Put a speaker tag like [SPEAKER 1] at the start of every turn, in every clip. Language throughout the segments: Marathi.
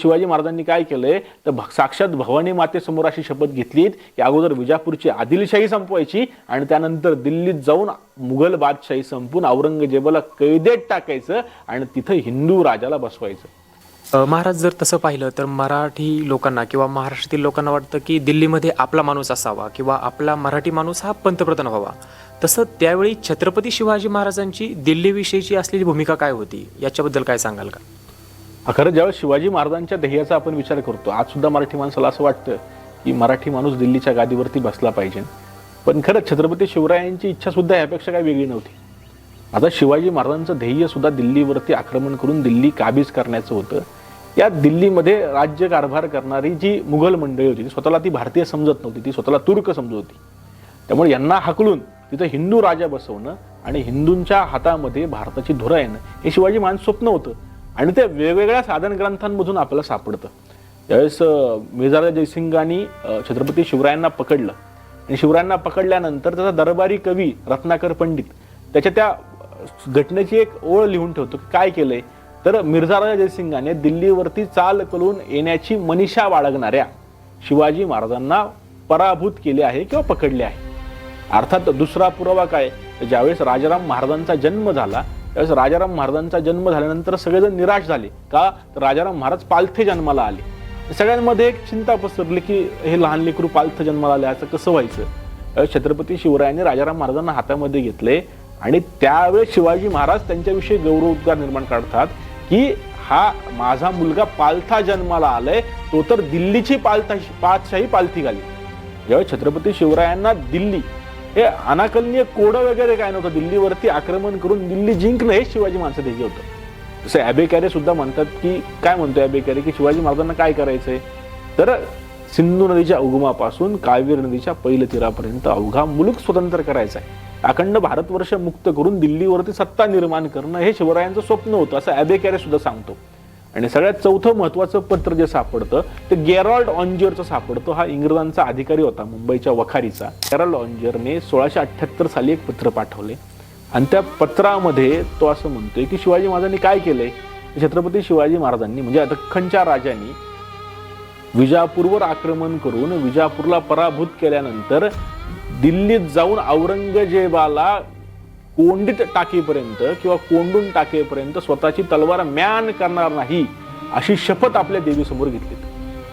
[SPEAKER 1] शिवाजी महाराजांनी काय केलंय? तर साक्षात भवानी मातेसमोर अशी शपथ घेतलीत की अगोदर विजापूरची आदिलशाही संपवायची आणि त्यानंतर दिल्लीत जाऊन मुघल बादशाही संपून औरंगजेबाला कैदेत टाकायचं आणि तिथं हिंदू राजाला बसवायचं.
[SPEAKER 2] महाराज जर तसं पाहिलं तर मराठी लोकांना किंवा महाराष्ट्रातील लोकांना वाटतं की दिल्लीमध्ये आपला माणूस असावा किंवा आपला मराठी माणूस हा पंतप्रधान व्हावा. तसं त्यावेळी छत्रपती शिवाजी महाराजांची दिल्लीविषयीची असलेली भूमिका काय होती? याच्याबद्दल काय सांगाल का?
[SPEAKER 1] खरं ज्यावेळेस शिवाजी महाराजांच्या ध्येयाचा आपण विचार करतो आज सुद्धा मराठी माणसाला असं वाटतं की मराठी माणूस दिल्लीच्या गादीवरती बसला पाहिजे. पण खरंच छत्रपती शिवरायांची इच्छा सुद्धा यापेक्षा काही वेगळी नव्हती. आता शिवाजी महाराजांचं ध्येय सुद्धा दिल्लीवरती आक्रमण करून दिल्ली काबीज करण्याचं होतं. या दिल्लीमध्ये राज्य कारभार करणारी जी मुघल मंडळी होती ती स्वतःला ती भारतीय समजत नव्हती ती स्वतःला तुर्क समजत होती. त्यामुळे यांना हाकलून तिथं हिंदू राजा बसवणं आणि हिंदूंच्या हातामध्ये भारताची धुरा येणं हे शिवाजी महाराज स्वप्न होतं. आणि ते वेगवेगळ्या साधन ग्रंथांमधून आपल्याला सापडतं. त्यावेळेस अं, जयसिंगांनी छत्रपती शिवरायांना पकडलं. आणि शिवरायांना पकडल्यानंतर त्याचा दरबारी कवी रत्नाकर पंडित त्याच्या त्या घटनेची एक ओळ लिहून ठेवतो की काय केलंय? तर मिर्झाराजा जयसिंगाने दिल्लीवरती चाल करून येण्याची मनीषा बाळगणाऱ्या शिवाजी महाराजांना पराभूत केले आहे किंवा पकडले आहे. अर्थात दुसरा पुरावा काय? ज्यावेळेस राजाराम महाराजांचा जन्म झाला त्यावेळेस राजाराम महाराजांचा जन्म झाल्यानंतर सगळेजण निराश झाले. का? तर राजाराम महाराज पालथे जन्माला आले. सगळ्यांमध्ये एक चिंता पसरली की हे लहान लेकरू पालथ जन्माला आले असं कसं व्हायचं? त्यावेळेस छत्रपती शिवरायांनी राजाराम महाराजांना हातामध्ये घेतले आणि त्यावेळेस शिवाजी महाराज त्यांच्याविषयी गौरव उद्गार निर्माण करतात की हा माझा मुलगा पालथा जन्माला आलाय तो तर दिल्लीची पालथा पाचशाही पालथी घाली. ज्यावेळी छत्रपती शिवरायांना दिल्ली हे अनाकलनीय कोडं वगैरे काय नव्हतं? दिल्लीवरती आक्रमण करून दिल्ली जिंकणं हे शिवाजी माणसं ध्येय होतं. जसं ॲबे कॅरे सुद्धा म्हणतात की काय म्हणतो ॲबे कॅरे? की शिवाजी महाराजांना काय करायचंय? तर सिंधू नदीच्या उगमापासून कावेरी नदीच्या पहिल्या तीरापर्यंत अवघा मुलूक स्वतंत्र करायचा आहे. अखंड भारतवर्ष मुक्त करून दिल्लीवरती सत्ता निर्माण करणं हे शिवरायांचं स्वप्न होतं असं ॲबे कॅरे सुद्धा सांगतो. आणि सगळ्यात चौथं महत्वाचं पत्र जे सापडतं ते गेरॉल्ड ऑन्जियरचं सापडतं. हा इंग्रजांचा अधिकारी होता मुंबईच्या वखारीचा. गेरॉल्ड ऑन्जरने सोळाशे अठ्ठ्याहत्तर साली एक पत्र पाठवले. आणि त्या पत्रामध्ये तो असं म्हणतोय की शिवाजी महाराजांनी काय केलंय? छत्रपती शिवाजी महाराजांनी म्हणजे दख्खनच्या राजांनी विजापूरवर आक्रमण करून विजापूरला पराभूत केल्यानंतर दिल्लीत जाऊन औरंगजेबाला कोंडीत टाकेपर्यंत किंवा कोंडून टाकेपर्यंत स्वतःची तलवार म्यान करणार नाही अशी शपथ आपल्या देवीसमोर घेतली.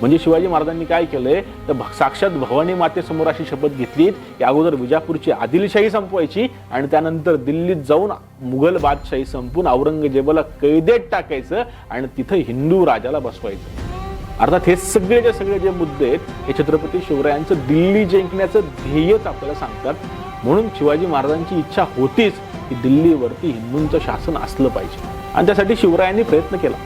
[SPEAKER 1] म्हणजे शिवाजी महाराजांनी काय केलंय? तर साक्षात भवानी मातेसमोर अशी शपथ घेतली की अगोदर विजापूरची आदिलशाही संपवायची आणि त्यानंतर दिल्लीत जाऊन मुघल बादशाही संपून औरंगजेबाला कैदेत टाकायचं आणि तिथं हिंदू राजाला बसवायचं. अर्थात हे सगळे जे सगळे जे मुद्दे आहेत हे छत्रपती शिवरायांचं दिल्ली जिंकण्याचं ध्येयच आपल्याला सांगतात. म्हणून शिवाजी महाराजांची इच्छा होतीच की दिल्लीवरती हिंदूंचं शासन असलं पाहिजे. आणि त्यासाठी शिवरायांनी प्रयत्न केला.